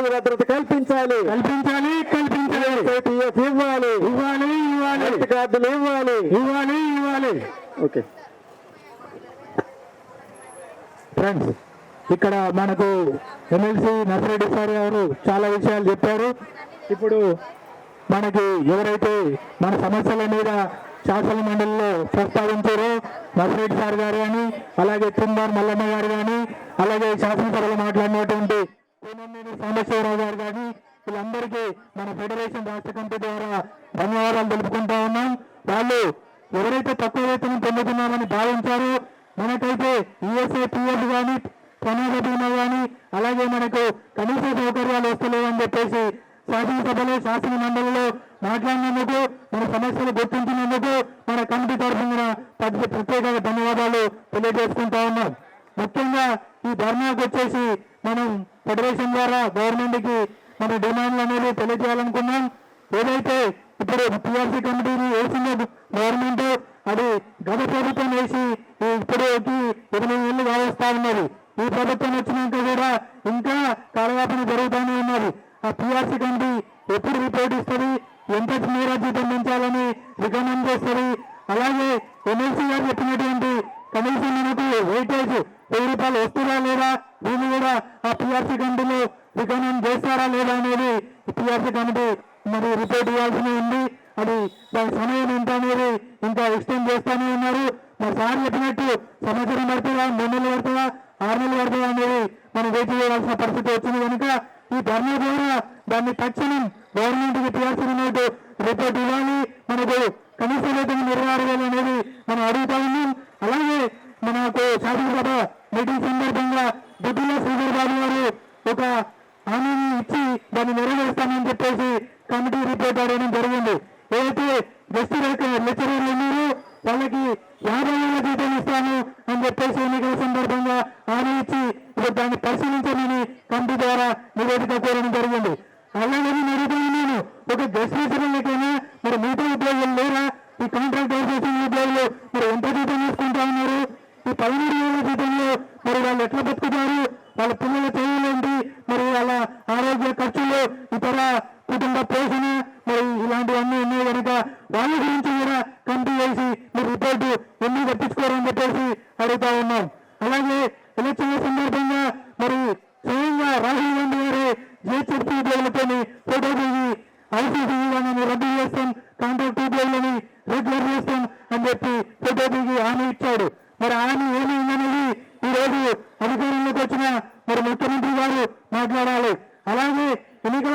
ఉద్యోగ భద్రత కల్పించాలి కల్పించాలి. కల్పించాలి ఇవ్వాలి? ఇవ్వాలి ఇవ్వాలి హెల్త్ కార్డులు ఇవ్వాలి? ఇవ్వాలి ఇవ్వాలి. ఓకే. ఫ్రెండ్స్ ఇక్కడ మనకు ఎమ్మెల్సీ నర్సిరెడ్డి సార్ గారు చాలా విషయాలు చెప్పారు. ఇప్పుడు మనకి ఎవరైతే మన సమస్యల మీద శాసన మండలిలో ప్రస్తావించారో నర్సిరెడ్డి సార్ గారు కానీ అలాగే తుంబార్ మల్లమ్మ గారు కానీ అలాగే శాసనసభలో మాట్లాడినటువంటి కూనంనేని సాంబశివరావు గారు కానీ వీళ్ళందరికీ మన ఫెడరేషన్ రాష్ట్ర కమిటీ ద్వారా ధన్యవాదాలు తెలుపుకుంటా ఉన్నాం. వాళ్ళు ఎవరైతే తక్కువ వేతనం పొందుతున్నామని భావించారో మనకైతే ఈఎస్ఐ పిఎఫ్ కానీ ప్రమాద బీమా కానీ అలాగే మనకు కనీస సౌకర్యాలు వస్తలేవని చెప్పేసి శాసనసభలో శాసన మండలిలో మాట్లాడినందుకు మన సమస్యలు గుర్తించినందుకు మన కమిటీ తరఫున పెద్ద ప్రత్యేక ధన్యవాదాలు తెలియజేసుకుంటా ఉన్నాం. ముఖ్యంగా ఈ ధర్నాకు వచ్చేసి మనం ఫెడరేషన్ ద్వారా గవర్నమెంట్కి మన డిమాండ్లు అనేది తెలియజేయాలనుకున్నాం. ఏదైతే ఇప్పుడు పిఆర్సీ కమిటీని వేసిందో గవర్నమెంట్ అది గత ప్రభుత్వం వేసి ఇప్పటికి ఇరవై ఏళ్ళు కావస్తా ఉన్నది. ఈ ప్రభుత్వం వచ్చినాక కూడా ఇంకా కాలయాపన జరుగుతూనే ఉన్నది. ఆ పిఆర్సీ కమిటీ ఎప్పుడు రిపోర్ట్ ఇస్తుంది? ఎంత మేర జీతం పెంచాలని రికమెండ్ చేస్తుంది? అలాగే ఎమ్మెల్సీ గారు చెప్పినటువంటి కనీసం మనకు వెయిటేజ్ వెయ్యి రూపాయలు వస్తుందా లేదా? వీళ్ళు కూడా ఆ పిఆర్సీ కమిటీలు రికమెండ్ చేస్తారా లేదా అనేది పిఆర్సీ కమిటీ మరి రిపోర్ట్ ఇవ్వాల్సి ఉంది. అది దాని సమయం ఎంత అనేది ఇంకా ఎక్స్టెండ్ చేస్తానే ఉన్నారు. మరి సార్ చెప్పినట్టు సంవత్సరం పడుతుందా? మూడు నెలలు పడుతుందా? ఆరు నెలలు పడుతుందా అనేది మనం వేచి చేయాల్సిన పరిస్థితి వచ్చింది కనుక ఈ ధర్నా ద్వారా దాన్ని తక్షణం గవర్నమెంట్కి పిఆర్సీ రిపోర్ట్ ఇవ్వాలి. మనకు కనీస వేతనం ఇరవై ఆరు వేలు అనేది మనం అడుగుతాము. జరిగింది ఏదైతే రేఖ లెక్చరర్లు మీరు? వాళ్ళకి యాభై వేల జీతం ఇస్తాను అని చెప్పేసి ఎన్నికల సందర్భంగా హామీ ఇచ్చి ఇప్పుడు దాన్ని పరిశీలించమని కమిటీ ద్వారా నివేదిక కోరడం జరిగింది. అలాగే నేను ఒక గెస్ట్ లెక్చరర్లకైనా మరి మిగతా ఉద్యోగులు లేరా? ఈ కాంట్రాక్ట్ ఆర్గనైజేషన్ ఉద్యోగులు మరి ఎంత జీతం తీసుకుంటా ఉన్నారు? ఈ పదిహేడు వేల జీతంలో మరి వాళ్ళు ఎట్లా బతుకుతారు? వాళ్ళ పిల్లల చదువులేంటి మరి వాళ్ళ ఆరోగ్య ఖర్చులు ఇతర కుటుంబ పోషణ మరి ఇలాంటివన్నీ ఉన్నాయి కనుక వాళ్ళ గురించి కూడా కమిటీ వేసి మీరు రిపోర్టు ఎందుకు చెప్పేసి అడుగుతా ఉన్నాం. అలాగే ఎలక్షన్ల సందర్భంగా మరి స్వయంగా రాహుల్ గాంధీ గారి జిహెచ్ఎఫ్సీ ఉద్యోగులతో ఫోటో దిగి ఐసీసీ వాళ్ళని రద్దు చేస్తాం కాంట్రాక్ట్ ఉద్యోగులని రెగ్యులర్ చేస్తాం అని చెప్పి ఫోటో దిగి హామీ ఇచ్చాడు. మరి హామీ ఏమైందనేది ఈ రోజు అధికారంలోకి వచ్చిన మరి ముఖ్యమంత్రి గారు మాట్లాడాలి. అలాగే ఎన్నికల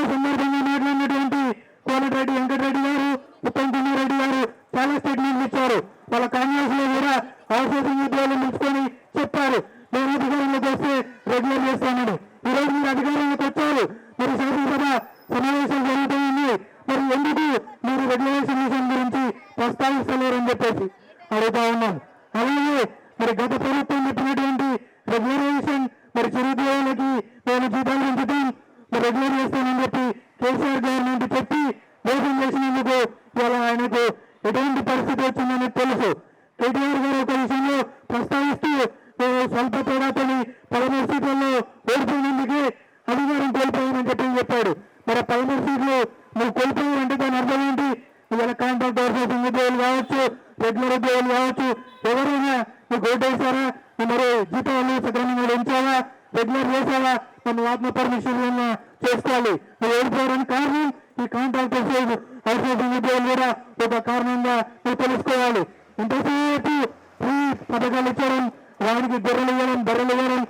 మరి గత ప్రభుత్వం చెప్పినటువంటి రెగ్యులరైజేషన్ మరి చిరుద్యోగులకి మేము జీతాలు పెంచుతాం మరి రెగ్యులర్ చేస్తామని చెప్పి కేసీఆర్ గవర్నమెంట్ చెప్పి మోసం చేసినందుకు ఇవాళ ఆయనకు ఎటువంటి పరిస్థితి వచ్చిందని తెలుసు. కేటీఆర్ గారు ఒక విషయంలో ప్రస్తావిస్తూ మేము స్వల్ప తేడాతోని పదమూడు సీట్లలో ఓడిపోయినందుకే అధికారం కోల్పోయామని చెప్పి చెప్పాడు. మరి పదమూడు సీట్లు నువ్వు కోల్పోయావంటే దాని అర్థం ఏంటి? ఇవాళ కాంట్రాక్ట్ అవుట్సోర్సింగ్ ఉద్యోగులు కావచ్చు రెగ్యులర్ ఉద్యోగులు కావచ్చు ఎవరైనా నువ్వు ఓటేసారా నువ్వు మరి జీతాలు సక్రమంగా ఉంచావా? రెగ్యులర్ చేసావా? మన ఆత్మ పర్మిషన్ చేసుకోవాలి? నువ్వు ఓడిపోవడానికి కారణం ఈ కాంట్రాక్ట్ అవుట్సోర్సింగ్ ఉద్యోగులు కూడా ఒక కారణంగా నువ్వు తెలుసుకోవాలి. ఇంతసేపు ఫ్రీ పథకాలు ఇచ్చడం వారికి గొర్రెలు ఇవ్వడం బర్రెలు ఇవ్వడం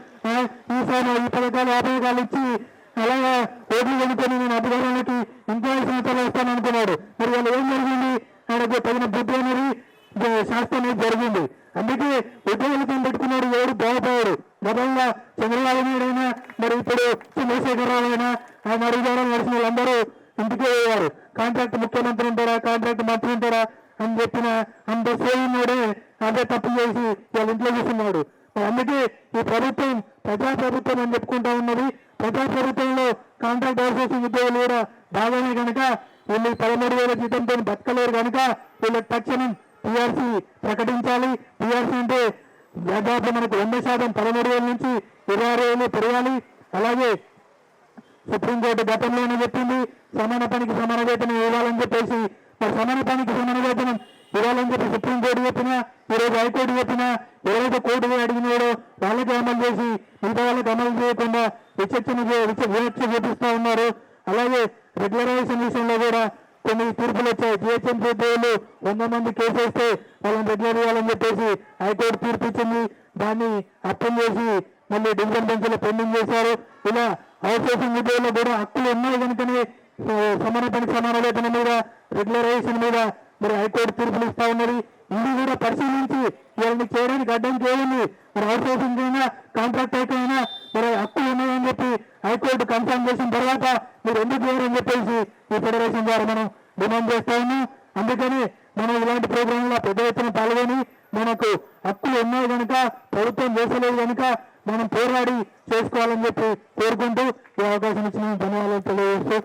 ఈసారి ఈ పథకాలు ఆ పథకాలు ఇచ్చి అలాగా ఓట్లు కొనుక్కొని నేను అధికారానికి ఇంకా సంవత్సరాలు వస్తాను అనుకున్నాడు. మరి వాళ్ళు ఏం జరిగింది? ఆయనకు తగిన బుద్ధి అనేది శాస్త్రం అనేది జరిగింది. అందుకే ఉద్యోగులతో పెట్టుకున్నాడు ఎవరు బాగుపోయాడు గతంగా చంద్రబాబు నాయుడు అయినా మరి ఇప్పుడు చంద్రశేఖరరావు అయినా ఆయన అడుగుదారం నడిచిన వాళ్ళందరూ ఇంటికే పోయారు. కాంట్రాక్ట్ ముఖ్యమంత్రి ఉంటారా? కాంట్రాక్ట్ మంత్రి ఉంటారా? అని చెప్పిన అంత సేవనుడే అదే తప్పు చేసి వాళ్ళ ఇంట్లో కూర్చున్నాడు. అందుకే ఈ ప్రభుత్వం ప్రజా ప్రభుత్వం అని చెప్పుకుంటా ఉన్నది. ప్రజా ప్రభుత్వంలో కాంట్రాక్ట్ అవుట్సోర్సింగ్ ఉద్యోగులు కూడా బాగానే కనుక వీళ్ళు పదమూడు వేల జీతంతో బతకలేరు కనుక వీళ్ళకి తక్షణం పిఆర్సీ ప్రకటించాలి. పిఆర్సీ అంటే దాదాపు మనకు వంద శాతం పదమూడు వేల నుంచి ఇరవై ఆరు వేలు పెరగాలి. అలాగే సుప్రీంకోర్టు గతంలోనే చెప్పింది సమాన పనికి సమాన వేతనం ఇవ్వాలని చెప్పేసి. మరి సమాన పనికి సమాన వేతనం ఇవ్వాలని చెప్పి సుప్రీంకోర్టు చెప్పినా ఈరోజు హైకోర్టు చెప్పినా ఎవరైతే కోర్టు అడిగినాడో వాళ్ళకి అమలు చేసి మిగతా వాళ్ళకి అమలు చేయకుండా విచక్షణ వివక్ష చూపిస్తూ ఉన్నారు. అలాగే రెగ్యులరైజేషన్ విషయంలో కూడా కొన్ని తీర్పులు వచ్చాయి. జిహెచ్ఎంసీ వాళ్ళు వంద మంది కేసు వేస్తే వాళ్ళని రెగ్యులర్ చేయాలని చెప్పేసి హైకోర్టు తీర్పు ఇచ్చింది. దాన్ని అర్థం చేసి మళ్ళీ డివిజన్ బెంచ్లో పెండింగ్ చేశారు. ఇలా అవుట్సోర్సింగ్ ఉద్యోగుల్లో కూడా హక్కులు ఉన్నాయి కనుకనే సమాన పని సమాన వేతనం మీద రెగ్యులరైజేషన్ మీద మరి హైకోర్టు తీర్పులు ఇస్తా ఉన్నది. ఇది కూడా పరిశీలించి వీళ్ళని చేయడానికి అడ్డంకి ఏముంది మరి అవుట్సోర్సింగ్ అయినా కాంట్రాక్ట్ అయినా మరి హక్కు ఉన్నాయని చెప్పి హైకోర్టు కన్ఫర్మ్ చేసిన తర్వాత మీరు ఎందుకు చేయరని చెప్పేసి ఈ ఫెడరేషన్ ద్వారా మనం డిమాండ్ చేస్తా ఉన్నాం. అందుకని మనం ఇలాంటి ప్రోగ్రాంలో పెద్ద ఎత్తున పాల్గొని మనకు హక్కులు ఉన్నాయి కనుక ప్రభుత్వం చేసలేదు కనుక మనం పోరాడి చేసుకోవాలని చెప్పి కోరుకుంటూ ఈ అవకాశం ఇచ్చిన ధన్యవాదాలు తెలియజేస్తూ